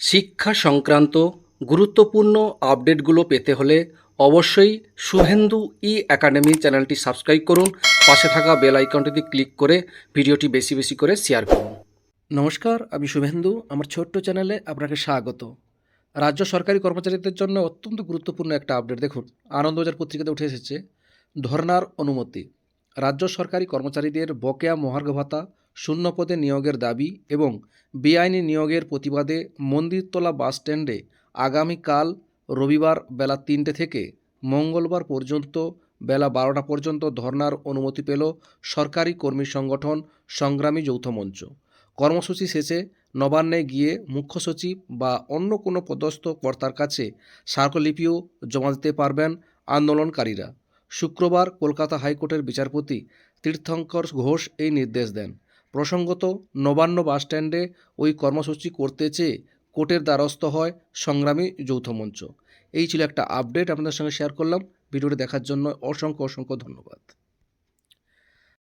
শিক্ষা সংক্রান্ত গুরুত্বপূর্ণ আপডেটগুলো পেতে হলে অবশ্যই শুভেন্দু ই একাডেমি চ্যানেলটি সাবস্ক্রাইব করুন। পাশে থাকা বেল আইকনটিতে ক্লিক করে ভিডিওটি বেশি বেশি করে শেয়ার করুন। নমস্কার, আমি শুভেন্দু। আমার ছোট্ট চ্যানেলে আপনাকে স্বাগত। রাজ্য সরকারি কর্মচারীদের জন্য অত্যন্ত গুরুত্বপূর্ণ একটা আপডেট দেখুন। আনন্দবাজার পত্রিকাতে উঠে এসেছে, ধর্নার অনুমতি। রাজ্য সরকারি কর্মচারীদের বকেয়া মহার্ঘ ভাতা শূন্য পদে নিয়োগের দাবি এবং বেআইনি নিয়োগের প্রতিবাদে মন্দিরতলা বাস স্ট্যান্ডে আগামীকাল রবিবার বেলা তিনটে থেকে মঙ্গলবার পর্যন্ত বেলা বারোটা পর্যন্ত ধর্নার অনুমতি পেল সরকারি কর্মী সংগঠন সংগ্রামী যৌথ মঞ্চ। কর্মসূচি শেষে নবান্নে গিয়ে মুখ্য সচিব বা অন্য কোনো পদস্থ কর্তার কাছে স্মারকলিপিও জমা দিতে পারবেন আন্দোলনকারীরা। শুক্রবার কলকাতা হাইকোর্টের বিচারপতি তীর্থঙ্কর ঘোষ এই নির্দেশ দেন। প্রসঙ্গত, নবান্ন বাসস্ট্যান্ডে ওই কর্মসূচি করতে চেয়ে কোর্টের দ্বারস্থ হয় সংগ্রামী যৌথ মঞ্চ। এই ছিল একটা আপডেট আপনাদের সঙ্গে শেয়ার করলাম। ভিডিওটি দেখার জন্য অসংখ্য অসংখ্য ধন্যবাদ।